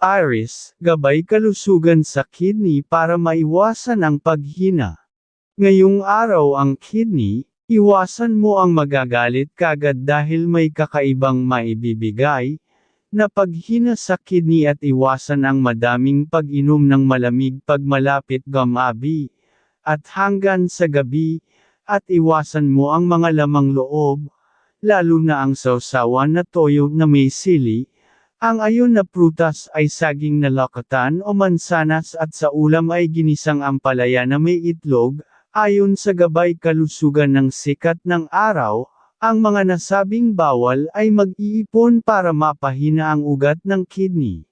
Iris, gabay kalusugan sa kidney para maiwasan ang paghina. Ngayong araw ang kidney, iwasan mo ang magagalit kagad dahil may kakaibang maibibigay, na paghina sa kidney at iwasan ang madaming pag-inom ng malamig pag malapit gamabi, at hanggan sa gabi, at iwasan mo ang mga lamang loob, lalo na ang sausawan na toyo na may sili, ang ayon na prutas ay saging na lakatan o mansanas at sa ulam ay ginisang ampalaya na may itlog, ayon sa gabay kalusugan ng sikat ng araw, ang mga nasabing bawal ay mag-iipon para mapahina ang ugat ng kidney.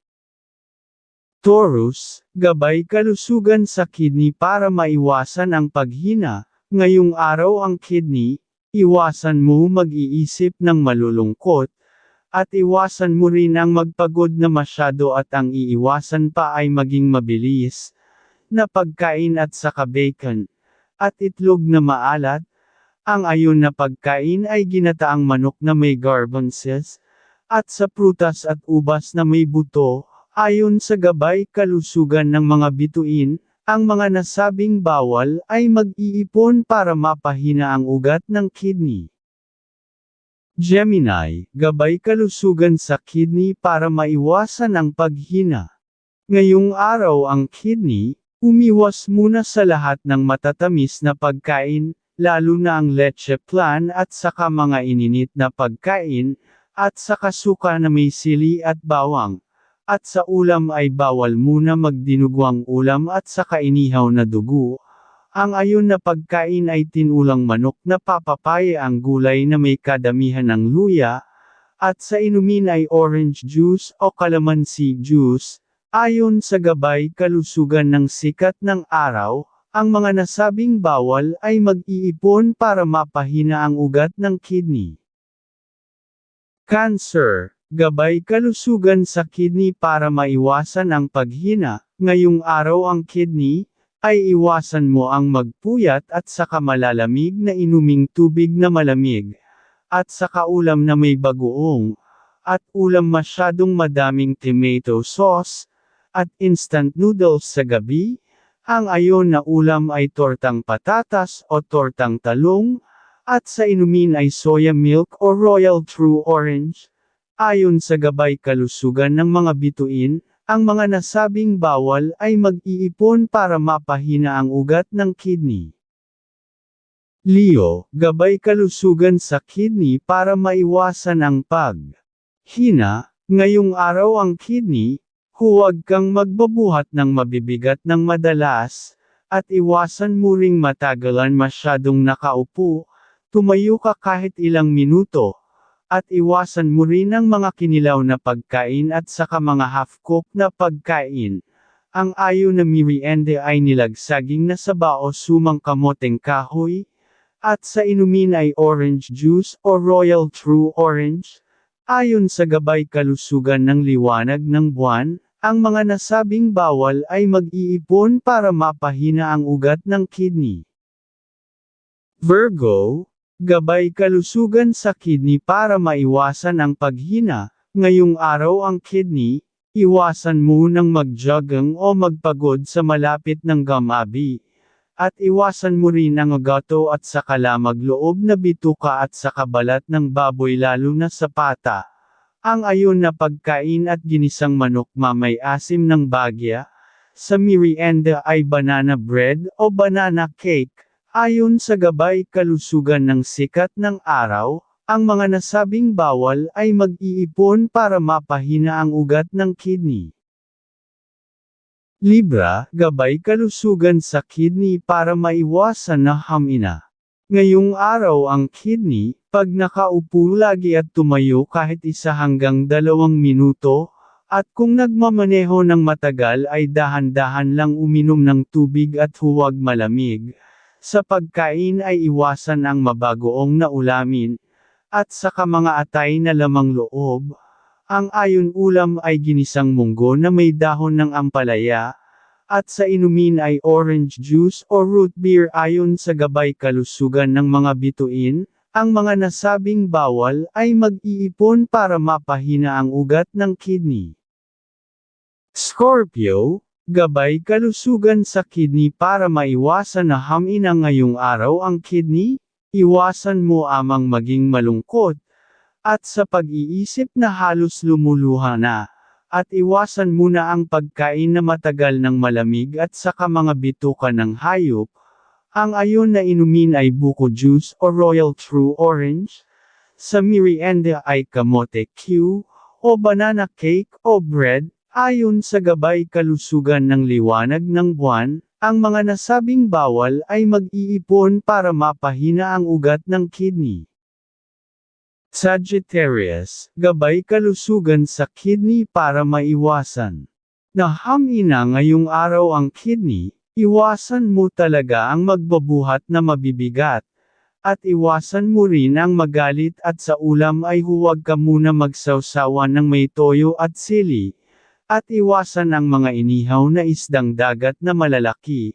Taurus, gabay kalusugan sa kidney para maiwasan ang paghina, ngayong araw ang kidney, iwasan mo mag-iisip ng malulungkot, at iwasan mo rin ang magpagod na masyado at ang iiwasan pa ay maging mabilis, na pagkain at saka bacon, at itlog na maalat, ang ayon na pagkain ay ginataang manok na may garbanzos, at sa prutas at ubas na may buto, ayon sa gabay kalusugan ng mga bituin, ang mga nasabing bawal ay mag-iipon para mapahina ang ugat ng kidney. Gemini, gabay kalusugan sa kidney para maiwasan ang paghina. Ngayong araw ang kidney, umiwas muna sa lahat ng matatamis na pagkain, lalo na ang leche plan at saka mga ininit na pagkain, at saka suka na may sili at bawang. At sa ulam ay bawal muna magdinugwang ulam at saka inihaw na dugo, ang ayon na pagkain ay tinulang manok na papapaya ang gulay na may kadamihan ng luya, at sa inumin ay orange juice o calamansi juice, ayon sa gabay kalusugan ng sikat ng araw, ang mga nasabing bawal ay mag-iipon para mapahina ang ugat ng kidney. Cancer, gabay kalusugan sa kidney para maiwasan ang paghina, ngayong araw ang kidney, ay iwasan mo ang magpuyat at saka malalamig na inuming tubig na malamig, at saka ulam na may bagoong, at ulam masyadong madaming tomato sauce, at instant noodles sa gabi, ang ayon na ulam ay tortang patatas o tortang talong, at sa inumin ay soya milk o royal true orange. Ayon sa gabay kalusugan ng mga bituin, ang mga nasabing bawal ay mag-iipon para mapahina ang ugat ng kidney. Leo, gabay kalusugan sa kidney para maiwasan ang pag-hina, ngayong araw ang kidney, huwag kang magbabuhat ng mabibigat ng madalas, at iwasan mo ring matagalan masyadong nakaupo, tumayo ka kahit ilang minuto, at iwasan mo rin ang mga kinilaw na pagkain at saka mga half-cooked na pagkain. Ang ayo na merienda ay nilagsaging na saba o sumang kamoteng kahoy, at sa inumin ay orange juice o royal true orange. Ayon sa gabay kalusugan ng liwanag ng buwan, ang mga nasabing bawal ay mag-iipon para mapahina ang ugat ng kidney. Virgo, Gabay kalusugan sa kidney para maiwasan ang paghina, ngayong araw ang kidney, iwasan mo nang magjogging o magpagod sa malapit ng gamabi. At iwasan mo rin ang gato at sa kalamagloob na bituka at sa kabalat ng baboy lalo na sa pata. Ang ayon na pagkain at ginisang manok mamay asim ng bagya, sa merienda ay banana bread o banana cake. Ayon sa gabay kalusugan ng sikat ng araw, ang mga nasabing bawal ay mag-iipon para mapahina ang ugat ng kidney. Libra, gabay kalusugan sa kidney para maiwasan na hamina. Ngayong araw ang kidney, pag nakaupo lagi at tumayo kahit isa hanggang dalawang minuto, at kung nagmamaneho ng matagal ay dahan-dahan lang uminom ng tubig at huwag malamig, sa pagkain ay iwasan ang mabagoong na ulamin, at saka mga atay na lamang loob. Ang ayon ulam ay ginisang munggo na may dahon ng ampalaya, at sa inumin ay orange juice o root beer ayon sa gabay kalusugan ng mga bituin, ang mga nasabing bawal ay mag-iipon para mapahina ang ugat ng kidney. Scorpio, gabay kalusugan sa kidney para maiwasan na hamina ngayong araw ang kidney, iwasan mo amang maging malungkot, at sa pag-iisip na halos lumuluha na, at iwasan muna ang pagkain na matagal ng malamig at saka mga bituka ng hayop, ang ayon na inumin ay buko juice o royal true orange, sa merienda ay kamote Q, o banana cake o bread, ayon sa gabay kalusugan ng liwanag ng buwan, ang mga nasabing bawal ay mag-iipon para mapahina ang ugat ng kidney. Sagittarius, gabay kalusugan sa kidney para maiwasan. Nahamina ngayong araw ang kidney, iwasan mo talaga ang magbabuhat na mabibigat. At iwasan mo rin ang magalit at sa ulam ay huwag ka muna magsawsawan ng may toyo at sili. At iwasan ang mga inihaw na isdang dagat na malalaki.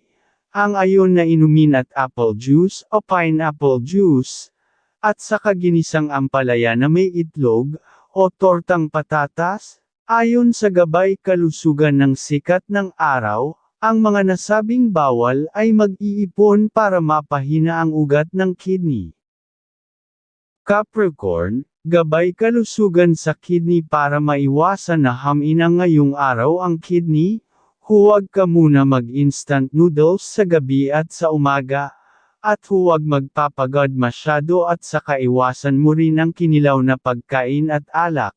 Ang ayon na inumin at apple juice o pineapple juice. At sa kaginisang ampalaya na may itlog, o tortang patatas, ayon sa gabay kalusugan ng sikat ng araw, ang mga nasabing bawal ay mag-iipon para mapahina ang ugat ng kidney. Capricorn, gabay kalusugan sa kidney para maiwasan na hamina ngayong araw ang kidney, huwag ka muna mag-instant noodles sa gabi at sa umaga, at huwag magpapagod masyado at saka iwasan mo rin ang kinilaw na pagkain at alak.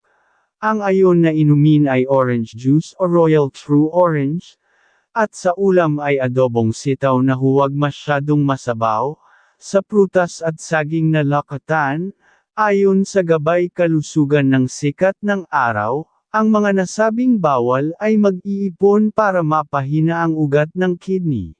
Ang ayon na inumin ay orange juice o royal true orange, at sa ulam ay adobong sitaw na huwag masyadong masabaw, sa prutas at saging na lakatan, ayon sa gabay kalusugan ng sikat ng araw, ang mga nasabing bawal ay mag-iipon para mapahina ang ugat ng kidney.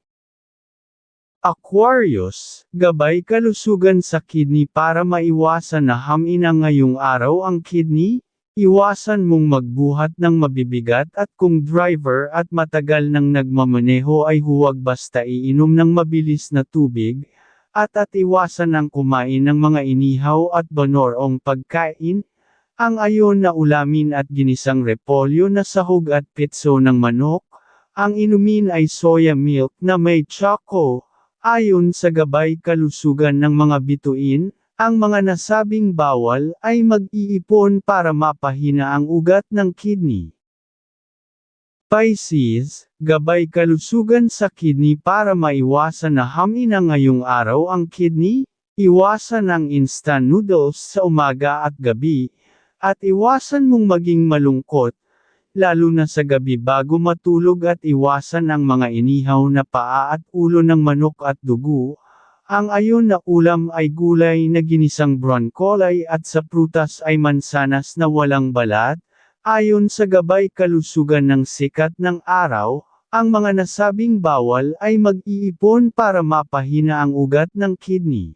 Aquarius, gabay kalusugan sa kidney para maiwasan na hamina ngayong araw ang kidney, Iwasan mong magbuhat ng mabibigat at kung driver at matagal nang nagmamaneho ay huwag basta iinom ng mabilis na tubig, at at iwasan ang kumain ng mga inihaw at banorong pagkain, ang ayon na ulamin at ginisang repolyo na sahog at pitso ng manok, ang inumin ay soya milk na may choco, ayon sa gabay kalusugan ng mga bituin, ang mga nasabing bawal ay mag-iipon para mapahina ang ugat ng kidney. Pisces, gabay kalusugan sa kidney para maiwasan na hamina ngayong araw ang kidney, iwasan ang instant noodles sa umaga at gabi, at iwasan mong maging malungkot, lalo na sa gabi bago matulog at iwasan ang mga inihaw na paa at ulo ng manok at dugo, ang ayon na ulam ay gulay na ginisang broccoli at sa prutas ay mansanas na walang balat, ayon sa gabay kalusugan ng sikat ng araw, ang mga nasabing bawal ay mag-iipon para mapahina ang ugat ng kidney.